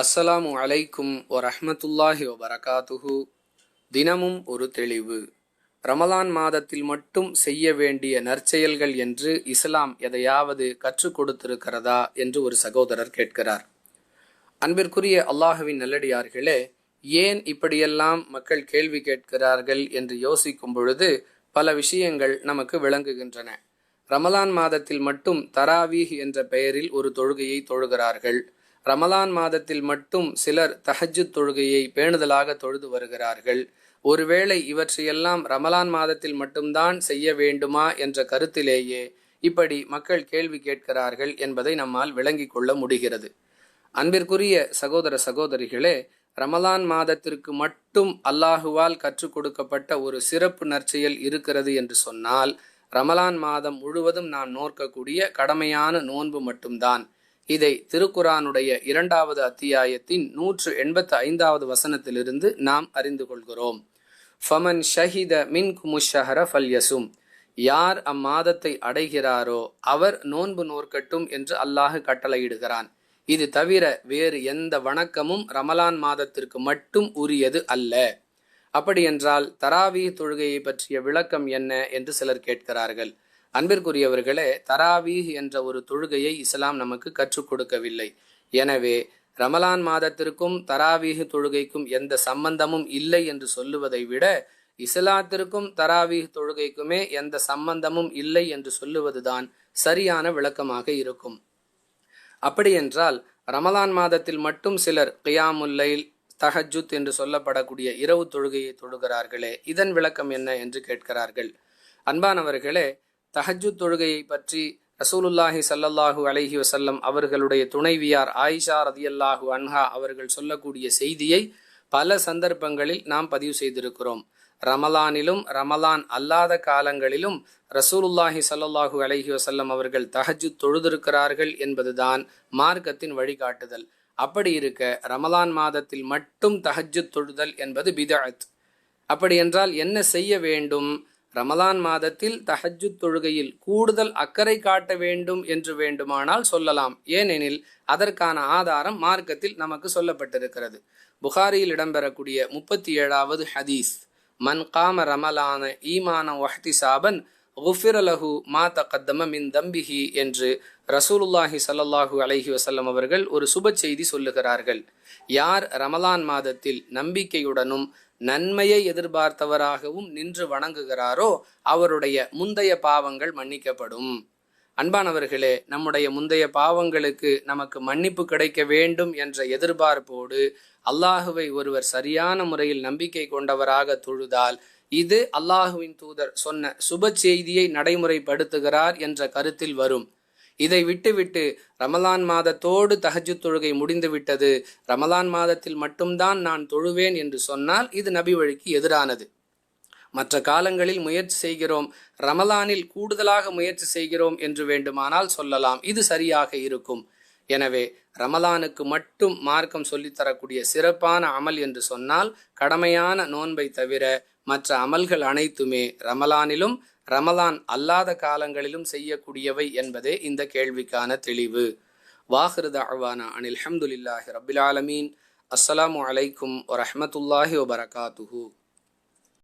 அஸ்ஸலாமு அலைக்கும் வரஹமத்துல்லாஹி வபரகாத்துஹு. தினமும் ஒரு தெளிவு. ரமலான் மாதத்தில் மட்டும் செய்ய வேண்டிய நற்செயல்கள் என்று இஸ்லாம் எதையாவது கற்றுக் கொடுத்திருக்கிறதா என்று ஒரு சகோதரர் கேட்கிறார். அன்பிற்குரிய அல்லாஹுவின் நல்லடியார்களே ஏன் இப்படியெல்லாம் மக்கள் கேள்வி கேட்கிறார்கள் என்று யோசிக்கும் பொழுது பல விஷயங்கள் நமக்கு விளங்குகின்றன. ரமலான் மாதத்தில் மட்டும் தராவீஹ் என்ற பெயரில் ஒரு தொழுகையை தொழுகிறார்கள். ரமலான் மாதத்தில் மட்டும் சிலர் தஹஜுத் தொழுகையை பேணுதலாக தொழுது வருகிறார்கள். ஒருவேளை இவற்றையெல்லாம் ரமலான் மாதத்தில் மட்டும்தான் செய்ய வேண்டுமா என்ற கருத்திலேயே இப்படி மக்கள் கேள்வி கேட்கிறார்கள் என்பதை நம்மால் விளங்கிக் கொள்ள முடிகிறது. அன்பிற்குரிய சகோதர சகோதரிகளே ரமலான் மாதத்திற்கு மட்டும் அல்லாஹுவால் கற்றுக் கொடுக்கப்பட்ட ஒரு சிறப்பு நற்செயல் இருக்கிறது என்று சொன்னால் ரமலான் மாதம் முழுவதும் நாம் நோக்கக்கூடிய கடமையான நோன்பு மட்டும்தான். இதை திருக்குரானுடைய இரண்டாவது அத்தியாயத்தின் நூற்று எண்பத்து ஐந்தாவது வசனத்திலிருந்து நாம் அறிந்து கொள்கிறோம். ஃபமன் ஷஹித மின் குமுஷஹர ஃபல்யசும். யார் அம்மாதத்தை அடைகிறாரோ அவர் நோன்பு நோர்க்கட்டும் என்று அல்லாஹு கட்டளையிடுகிறான். இது தவிர வேறு எந்த வணக்கமும் ரமலான் மாதத்திற்கு மட்டும் உரியது அல்ல. அப்படியென்றால் தராவீ தொழுகையை பற்றிய விளக்கம் என்ன என்று சிலர் கேட்கிறார்கள். அன்பிற்குரியவர்களே தராவீஹ் என்ற ஒரு தொழுகையை இஸ்லாம் நமக்கு கற்றுக் கொடுக்கவில்லை. எனவே ரமலான் மாதத்திற்கும் தராவீஹ் தொழுகைக்கும் எந்த சம்பந்தமும் இல்லை என்று சொல்லுவதை விட இஸ்லாத்திற்கும் தராவீஹ் தொழுகைக்குமே எந்த சம்பந்தமும் இல்லை என்று சொல்லுவதுதான் சரியான விளக்கமாக இருக்கும். அப்படியென்றால் ரமலான் மாதத்தில் மட்டும் சிலர் கியாமுல்லைல் தஹஜுத் என்று சொல்லப்படக்கூடிய இரவு தொழுகையை தொழுகிறார்களே இதன் விளக்கம் என்ன என்று கேட்கிறார்கள். அன்பானவர்களே தஹஜுத் தொழுகையை பற்றி ரசூலுல்லாஹி சல்லல்லாஹு அலஹி வசல்லம் அவர்களுடைய துணைவியார் ஆயிஷா ரதியல்லாஹு அன்ஹா அவர்கள் சொல்லக்கூடிய செய்தியை பல சந்தர்ப்பங்களில் நாம் பதிவு செய்திருக்கிறோம். ரமலானிலும் ரமலான் அல்லாத காலங்களிலும் ரசூலுல்லாஹி சல்லாஹூ அலஹி வசல்லம் அவர்கள் தஹஜு தொழுதிருக்கிறார்கள் என்பதுதான் மார்க்கத்தின் வழிகாட்டுதல். அப்படி இருக்க ரமலான் மாதத்தில் மட்டும் தஹஜு தொழுதல் என்பது பிதாத் அப்படி என்றால் என்ன செய்ய வேண்டும்? ரமலான் மாதத்தில் தஹஜுத் தொழுகையில் கூடுதல் அக்கறை காட்ட வேண்டும் என்று வேண்டுமானால் சொல்லலாம். ஏனெனில் அதற்கான ஆதாரம் மார்க்கத்தில் நமக்கு சொல்லப்பட்டிருக்கிறது. புகாரியில் இடம்பெறக்கூடிய முப்பத்தி ஏழாவது ஹதீஸ் மன் காம ரமலான ஈமான வஹ்தி சாபன் குஃபிரலஹு மா தகத்தம மின் தம்பிஹி என்று ரசூலுல்லாஹி சல்லாஹூ அலஹி வசல்லம் அவர்கள் ஒரு சுப செய்தி சொல்லுகிறார்கள். யார் ரமலான் மாதத்தில் நம்பிக்கையுடனும் நன்மையை எதிர்பார்த்தவராகவும் நின்று வணங்குகிறாரோ அவருடைய முந்தைய பாவங்கள் மன்னிக்கப்படும். அன்பானவர்களே நம்முடைய முந்தைய பாவங்களுக்கு நமக்கு மன்னிப்பு கிடைக்க வேண்டும் என்ற எதிர்பார்ப்போடு அல்லாஹுவை ஒருவர் சரியான முறையில் நம்பிக்கை கொண்டவராக தொழுதால் இது அல்லாஹுவின் தூதர் சொன்ன சுப செய்தியை நடைமுறைப்படுத்துகிறார் என்ற கருத்தில் வரும். இதை விட்டுவிட்டு ரமலான் மாதத்தோடு தஹஜு தொழுகை முடிந்துவிட்டது. ரமலான் மாதத்தில் மட்டும்தான் நான் தொழுவேன் என்று சொன்னால் இது நபி வழிக்கு எதிரானது. மற்ற காலங்களில் முயற்சி செய்கிறோம். ரமலானில் கூடுதலாக முயற்சி செய்கிறோம் என்று வேண்டுமானால் சொல்லலாம். இது சரியாக இருக்கும். எனவே ரமலானுக்கு மட்டும் மார்க்கம் சொல்லித்தரக்கூடிய சிறப்பான அமல் என்று சொன்னால் கடமையான நோன்பை தவிர மற்ற அமல்கள் அனைத்துமே ரமலானிலும் ரமலான் அல்லாத காலங்களிலும் செய்யக்கூடியவை என்பதே இந்த கேள்விக்கான தெளிவு. வாஹிருத அழ்வானா அனில் அஹமதுல்லாஹி ரபில் ஆலமீன். அஸ்ஸலாமு அலைக்கும் வரஹமத்துல்லாஹி வபரகாத்துஹூ